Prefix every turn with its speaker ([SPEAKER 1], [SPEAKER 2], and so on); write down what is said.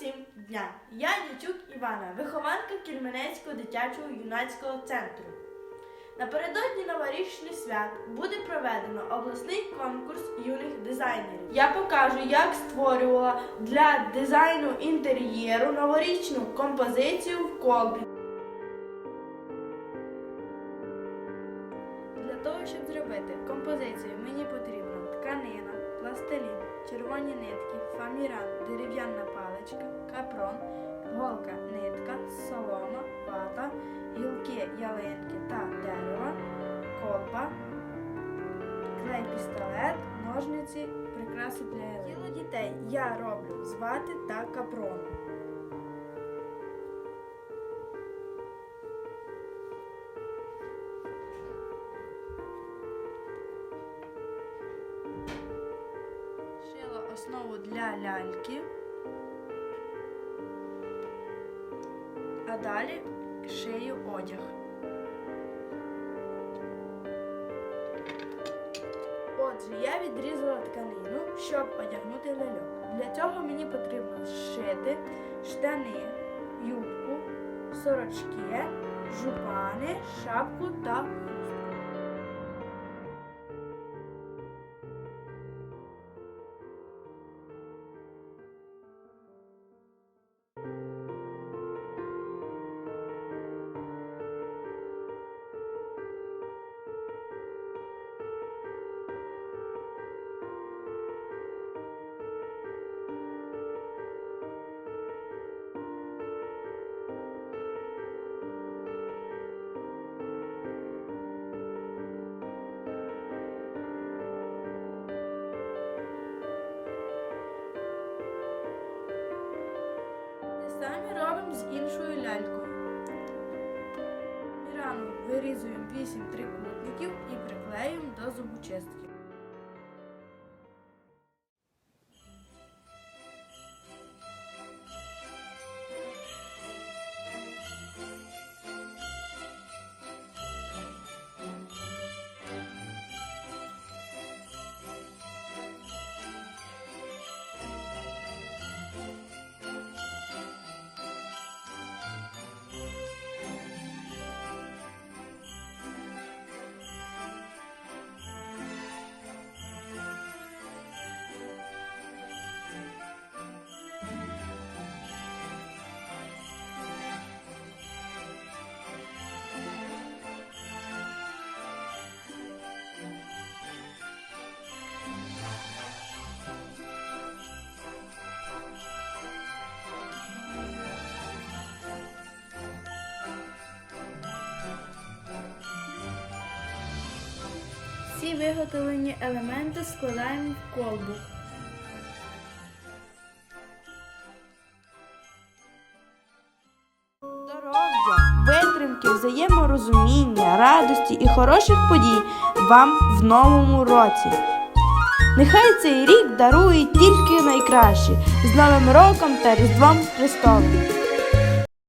[SPEAKER 1] всім дня! Я Дячук Івана, вихованка Кільменецького дитячого юнацького центру. Напередодні новорічних свят буде проведено обласний конкурс юних дизайнерів. Я покажу, як створювала для дизайну інтер'єру новорічну композицію в колбі. Для того, щоб зробити композицію, мені потрібна тканина, пластилін, червоні нитки, фаміран, дерев'яна паличка, капрон, голка, нитка, солома, вата, гілки ялинки та дерева, колба, клей пістолет, ножниці, прикраси для ялинки. Тіло дітей я роблю з вати та капрону. Основу для ляльки. А далі шию одяг. Отже, я відрізала тканину, щоб одягнути ляльок. Для цього мені потрібно зшити штани, юбку, сорочки, жупани, шапку та хустку. Те саме робимо з іншою лялькою. Пірану вирізуємо 8 трикутників і приклеюємо до зубочистки. Всі виготовлені елементи складаємо в колбу. Здоров'я, витримки, взаєморозуміння, радості і хороших подій вам в новому році. Нехай цей рік дарує тільки найкраще з Новим роком та Різдвом Христовим.